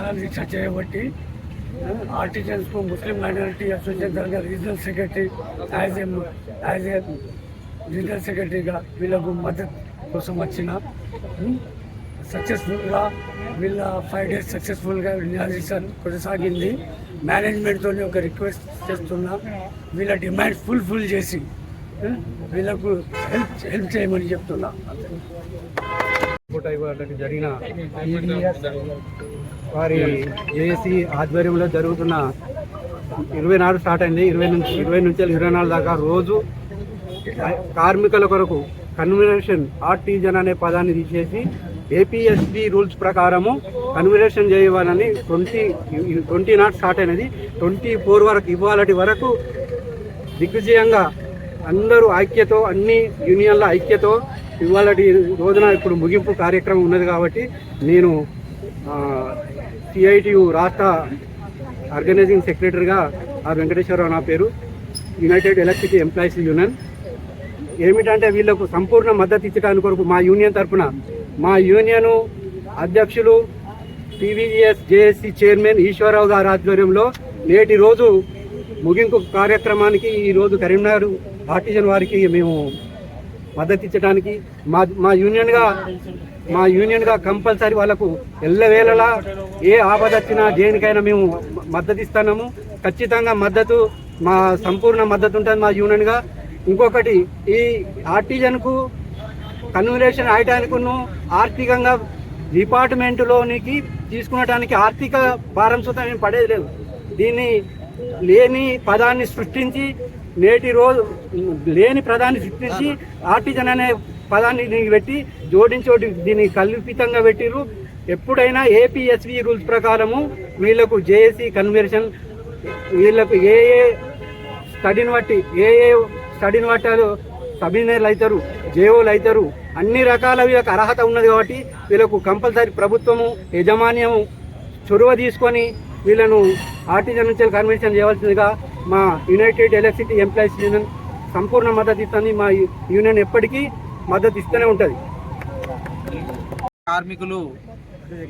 వీళ్ళని దీక్ష చేయబట్టి ఆర్టిజన్స్ ముస్లిం మైనారిటీ అసోసియేషన్ తరగతి regional secretary as a as a regional సెక్రటరీగా వీళ్ళకు మద్దతు కోసం వచ్చిన సక్సెస్ఫుల్గా వీళ్ళ ఫైవ్ డేస్ సక్సెస్ఫుల్గా న్యాయశాన్ కొనసాగింది. మేనేజ్మెంట్తో ఒక రిక్వెస్ట్ చేస్తున్నా. వీళ్ళ డిమాండ్ ఫుల్ఫిల్ చేసి వీళ్ళకు హెల్ప్ హెల్ప్ చేయమని చెప్తున్నా. జరిగిన వారి ఏసీ ఆధ్వర్యంలో జరుగుతున్న ఇరవై నాలుగు స్టార్ట్ అయింది. ఇరవై నుంచి ఇరవై నుంచి ఇరవై నాలుగు దాకా రోజు కార్మికుల కొరకు కన్వెన్షన్ ఆర్టీజన్ అనే పదాన్ని తీసేసి ఏపీఎస్బి రూల్స్ ప్రకారము కన్వెన్షన్ చేయవాలని ట్వంటీ ట్వంటీ నాట్ స్టార్ట్ అయినది. ట్వంటీ ఫోర్ వరకు ఇవ్వాలటి వరకు దిగ్విజయంగా అందరూ ఐక్యతో అన్ని యూనియన్ల ఐక్యతో ఇవాళ రోజున ఇప్పుడు ముగింపు కార్యక్రమం ఉన్నది కాబట్టి నేను సిఐటియు రాష్ట్ర ఆర్గనైజింగ్ సెక్రటరీగా ఆర్ వెంకటేశ్వరరావు నా పేరు యునైటెడ్ ఎలక్ట్రిసిటీ ఎంప్లాయీస్ యూనియన్ ఏమిటంటే వీళ్ళకు సంపూర్ణ మద్దతు ఇచ్చడానికి కొరకు మా యూనియన్ తరఫున మా యూనియన్ అధ్యక్షులు టీవీఎస్ జేఏసీ చైర్మన్ ఈశ్వరరావు గారి ఆధ్వర్యంలో నేటి రోజు ముగింపు కార్యక్రమానికి ఈరోజు కరీంనగర్ ఆర్టిజన్ వారికి మేము మద్దతు ఇచ్చడానికి మా మా యూనియన్గా మా యూనియన్గా కంపల్సరీ వాళ్ళకు ఎల్లవేళలా ఏ ఆపద వచ్చినా దేనికైనా మేము మద్దతు ఇస్తున్నాము ఖచ్చితంగా మద్దతు మా సంపూర్ణ మద్దతు ఉంటుంది మా యూనియన్గా. ఇంకొకటి ఈ ఆర్టిజన్కు కన్వలేషన్ ఆయటానికును ఆర్థికంగా డిపార్ట్మెంటులోనికి తీసుకునడానికి ఆర్థిక భారం సుతం ఏం పడేది లేదు. దీన్ని లేని పదాన్ని సృష్టించి నేటి రోజు లేని పదాన్ని సృష్టించి ఆర్టిజన్ అనే పదాన్ని దీనికి పెట్టి జోడించోటి దీన్ని కల్పితంగా పెట్టిరు ఎప్పుడైనా ఏపీఎస్వి రూల్స్ ప్రకారము వీళ్ళకు జేఏసీ కన్వర్షన్ వీళ్ళకు ఏ ఏ స్టడీని బట్టి ఏ ఏ స్టడీని బట్టారు సబ్ ఇంజనీర్లు అవుతారు జేఓలు అవుతారు అన్ని రకాల వీళ్ళకి అర్హత ఉన్నది కాబట్టి వీళ్ళకు కంపల్సరీ ప్రభుత్వము యజమాన్యము చొరవ తీసుకొని వీళ్ళను ఆర్టిజన్ నుంచి కన్వెన్షన్ చేయవలసిందిగా మా యునైటెడ్ ఎలక్ట్రిసిటీ ఎంప్లాయీస్ యూనియన్ సంపూర్ణ మద్దతు ఇస్తుంది. మా యూనియన్ ఎప్పటికీ మద్దతు ఇస్తూనే ఉంటుంది. కార్మికులు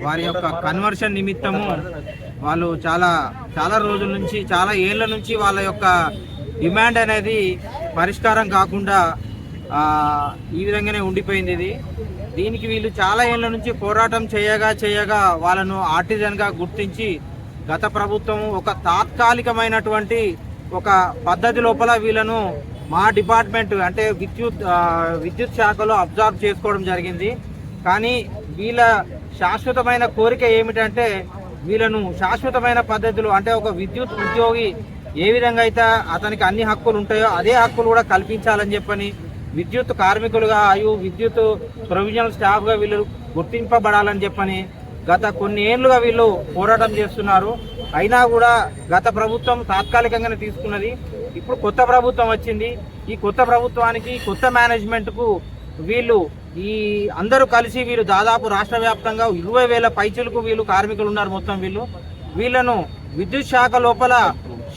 వారి యొక్క కన్వర్షన్ నిమిత్తము వాళ్ళు చాలా చాలా రోజుల నుంచి చాలా ఏళ్ళ నుంచి వాళ్ళ యొక్క డిమాండ్ అనేది పరిష్కారం కాకుండా ఈ విధంగానే ఉండిపోయింది ఇది. దీనికి వీళ్ళు చాలా ఏళ్ళ నుంచి పోరాటం చేయగా చేయగా వాళ్ళను ఆర్టిజన్గా గుర్తించి గత ప్రభుత్వం ఒక తాత్కాలికమైనటువంటి ఒక పద్ధతి లోపల వీళ్ళను మా డిపార్ట్మెంట్ అంటే విద్యుత్ విద్యుత్ శాఖలో అబ్జర్వ్ చేసుకోవడం జరిగింది. కానీ వీళ్ళ శాశ్వతమైన కోరిక ఏమిటంటే వీళ్ళను శాశ్వతమైన పద్ధతిలో అంటే ఒక విద్యుత్ ఉద్యోగి ఏ విధంగా అయితే అతనికి అన్ని హక్కులు ఉంటాయో అదే హక్కులు కూడా కల్పించాలని చెప్పని విద్యుత్ కార్మికులుగా అయ్యు విద్యుత్ ప్రొవిజనల్ స్టాఫ్గా వీళ్ళు గుర్తింపబడాలని చెప్పని గత కొన్ని ఏళ్ళుగా వీళ్ళు పోరాటం చేస్తున్నారు. అయినా కూడా గత ప్రభుత్వం తాత్కాలికంగానే తీసుకున్నది. ఇప్పుడు కొత్త ప్రభుత్వం వచ్చింది. ఈ కొత్త ప్రభుత్వానికి కొత్త మేనేజ్మెంట్కు వీళ్ళు ఈ అందరూ కలిసి వీళ్ళు దాదాపు రాష్ట్ర వ్యాప్తంగా ఇరవై వేల పైచులకు వీళ్ళు కార్మికులు ఉన్నారు మొత్తం వీళ్ళు. వీళ్ళను విద్యుత్ శాఖ లోపల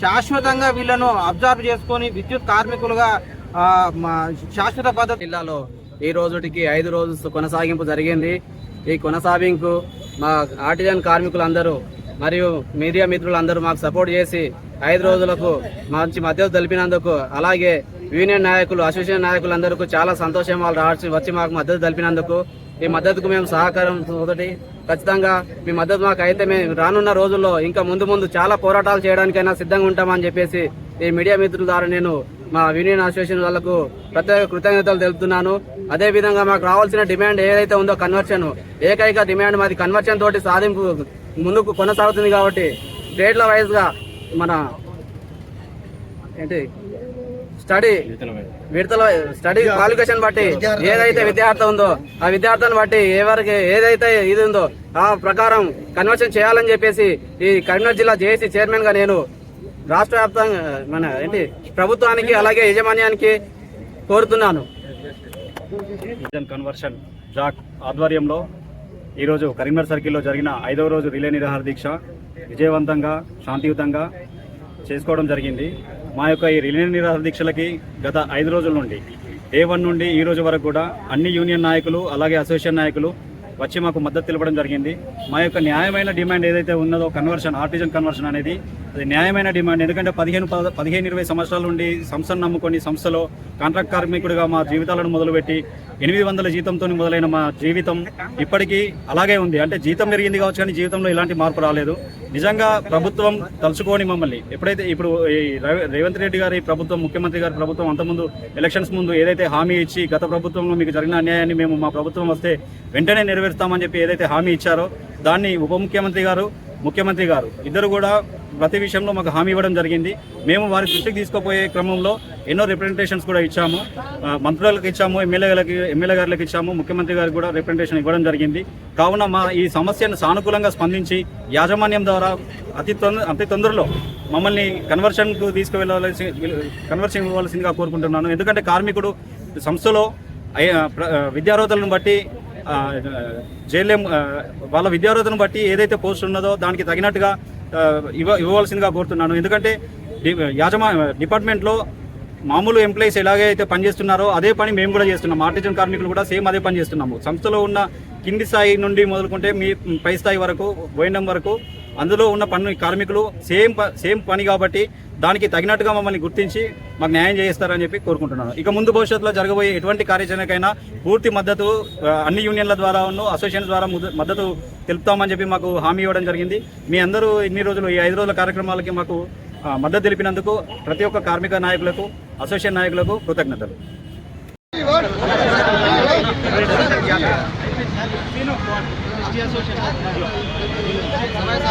శాశ్వతంగా వీళ్ళను అబ్జర్వ్ చేసుకొని విద్యుత్ కార్మికులుగా మా శాశ్వత పద్ధతి జిల్లాలో ఈ రోజుటికి ఐదు రోజు కొనసాగింపు జరిగింది. ఈ కొనసాగింపు మా ఆర్టిజన్ కార్మికులందరూ మరియు మీడియా మిత్రులందరూ మాకు సపోర్ట్ చేసి ఐదు రోజులకు మంచి మద్దతు తెలిపినందుకు అలాగే యూనియన్ నాయకులు అసోసియేషన్ నాయకులందరికీ చాలా సంతోషం వాళ్ళు రావాల్సి వచ్చి మాకు మద్దతు తెలిపినందుకు. ఈ మద్దతుకు మేము సహకారం ఒకటి ఖచ్చితంగా మీ మద్దతు మాకు అయితే మేము రానున్న రోజుల్లో ఇంకా ముందు ముందు చాలా పోరాటాలు చేయడానికైనా సిద్ధంగా ఉంటామని చెప్పేసి ఈ మీడియా మిత్రుల ద్వారా నేను మా యూనియన్ అసోసియేషన్ వాళ్ళకు ప్రత్యేక కృతజ్ఞతలు తెలుపుతున్నాను. అదే విధంగా మాకు రావాల్సిన డిమాండ్ ఏదైతే ఉందో కన్వర్షన్ ఏకైక డిమాండ్ మాది కన్వర్షన్ తోటి సాధింపు ముందుకు కొనసాగుతుంది కాబట్టి గ్రేడ్ల వైజ్గా మన ఏంటి? స్టడీ విడతల స్టడీ క్వాలిఫికేషన్ బట్టి ఏదైతే విద్యార్థి ఉందో ఆ విద్యార్థిని బట్టి ఎవరికి ఏదైతే ఇది ఉందో ఆ ప్రకారం కన్వర్షన్ చేయాలని చెప్పేసి ఈ కరీంనగర్ జిల్లా జేఏసీ చైర్మన్గా నేను రాష్ట్ర వ్యాప్తంగా మన ఏంటి ప్రభుత్వానికి అలాగే యజమాన్యానికి కోరుతున్నాను. రిలీజన్ కన్వర్షన్ జాక్ ఆధ్వర్యంలో ఈరోజు కరీంనగర్ సర్కిల్లో జరిగిన ఐదవ రోజు రిలే నిరాహార దీక్ష విజయవంతంగా శాంతియుతంగా చేసుకోవడం జరిగింది. మా యొక్క ఈ రిలే నిరాహార దీక్షలకి గత ఐదు రోజుల నుండి డే వన్ నుండి ఈ రోజు వరకు కూడా అన్ని యూనియన్ నాయకులు అలాగే అసోసియేషన్ నాయకులు వచ్చి మాకు మద్దతు తెలపడం జరిగింది. మా యొక్క న్యాయమైన డిమాండ్ ఏదైతే ఉన్నదో కన్వర్షన్ ఆర్టిజన్ కన్వర్షన్ అనేది అది న్యాయమైన డిమాండ్. ఎందుకంటే పదిహేను పద- పదిహేను ఇరవై సంవత్సరాల నుండి సంస్థను నమ్ముకొని సంస్థలో కాంట్రాక్ట్ కార్మికుడిగా మా జీవితాలను మొదలుపెట్టి ఎనిమిది వందల జీతంతో మొదలైన మా జీవితం ఇప్పటికీ అలాగే ఉంది. అంటే జీతం పెరిగింది కావచ్చు కానీ జీవితంలో ఎలాంటి మార్పు రాలేదు. నిజంగా ప్రభుత్వం తలుచుకొని మమ్మల్ని. ఎప్పుడైతే ఇప్పుడు ఈ రేవంత్ రెడ్డి గారి ప్రభుత్వం ముఖ్యమంత్రి గారి ప్రభుత్వం అంతకుముందు ఎలక్షన్స్ ముందు ఏదైతే హామీ ఇచ్చి గత ప్రభుత్వంలో మీకు జరిగిన అన్యాయాన్ని మేము మా ప్రభుత్వం వస్తే వెంటనే నెరవేరుస్తామని చెప్పి ఏదైతే హామీ ఇచ్చారో దాన్ని ఉప ముఖ్యమంత్రి గారు ముఖ్యమంత్రి గారు ఇద్దరు కూడా ప్రతి విషయంలో మాకు హామీ ఇవ్వడం జరిగింది. మేము వారి దృష్టికి తీసుకుపోయే క్రమంలో ఎన్నో రిప్రజెంటేషన్స్ కూడా ఇచ్చాము. మంత్రులకు ఇచ్చాము ఎమ్మెల్యేలకు ఎమ్మెల్యే గారికి ఇచ్చాము ముఖ్యమంత్రి గారికి కూడా రిప్రజెంటేషన్ ఇవ్వడం జరిగింది. కావున మా ఈ సమస్యను సానుకూలంగా స్పందించి యాజమాన్యం ద్వారా అతి తొందర అతి తొందరలో మమ్మల్ని కన్వర్షన్కు తీసుకువెళ్ళవలసి కన్వర్షన్ ఇవ్వాల్సిందిగా కోరుకుంటున్నాను. ఎందుకంటే కార్మికుడు సంస్థలో విద్యార్హతలను బట్టి జేఎల్ఎం వాళ్ళ విద్యార్హతను బట్టి ఏదైతే పోస్ట్ ఉన్నదో దానికి తగినట్టుగా ఇవ్వ ఇవ్వవలసిందిగా కోరుతున్నాను ఎందుకంటే డి- యాజమా డిపార్ట్మెంట్లో మామూలు ఎంప్లాయీస్ ఎలాగైతే పనిచేస్తున్నారో అదే పని మేము కూడా చేస్తున్నాం ఆర్టిజన్ కార్మికులు కూడా సేమ్ అదే పని చేస్తున్నాము సంస్థలో ఉన్న కింది స్థాయి నుండి మొదలుకుంటే మీ పై స్థాయి వరకు పోయినం వరకు అందులో ఉన్న పని కార్మికులు సేమ్ సేమ్ పని కాబట్టి దానికి తగినట్టుగా మమ్మల్ని గుర్తించి మాకు న్యాయం చేయిస్తారని చెప్పి కోరుకుంటున్నాను. ఇక ముందు భవిష్యత్తులో జరగబోయే ఎటువంటి కార్యాచరణకైనా పూర్తి మద్దతు అన్ని యూనియన్ల ద్వారా అసోసియేషన్ ద్వారా మద్దతు తెలుపుతామని చెప్పి మాకు హామీ ఇవ్వడం జరిగింది. మీ అందరూ ఇన్ని రోజులు ఈ ఐదు రోజుల కార్యక్రమాలకి మాకు మద్దతు తెలిపినందుకు ప్రతి ఒక్క కార్మిక నాయకులకు అసోసియేషన్ నాయకులకు కృతజ్ఞతలు.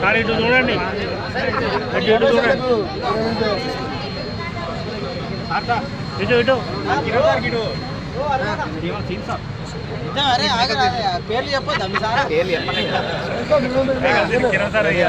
సార్ ఇటు చూడండి. ఇటు ఇటు చూడండి. ఇటు ఇటు. పేర్లు చెప్పొద్దా మీ సార్? కిరణ్ సార్ అయ్యా.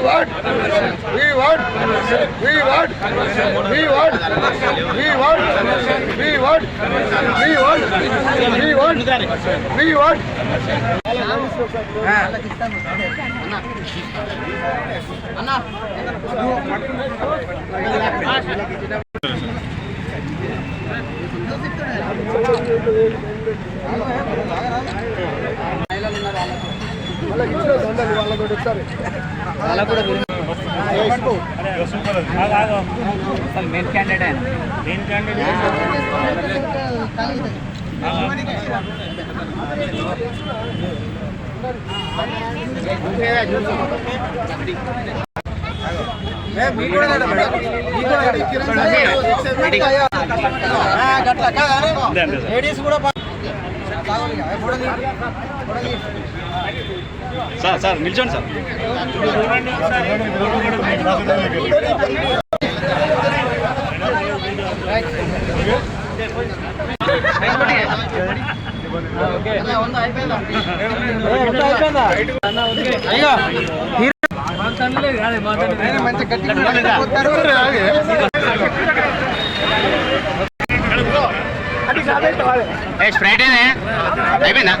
want, we want, we want, we want, we want, we want, we want, we want, we want. Super ఆగు అలా కూడా మెయిన్ క్యాండిడేట్ ఆయన. మెయిన్ క్యాండిడేట్ లేడీస్ కూడా సార్ సార్ నిల్చోండి సార్. చూడండి మంచి గట్టి స్ప్రైట్ అయిపోయిందా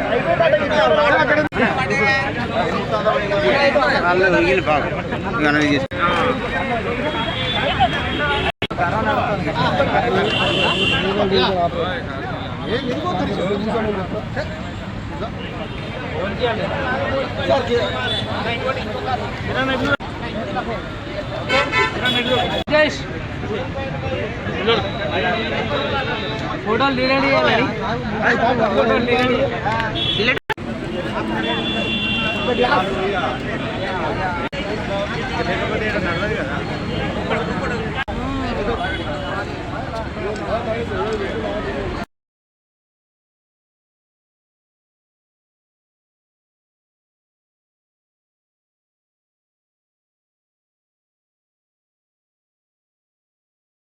ఫోన్ చేయాలి फ़ोटो ले लेनी है फ़ोटो ले लेनी है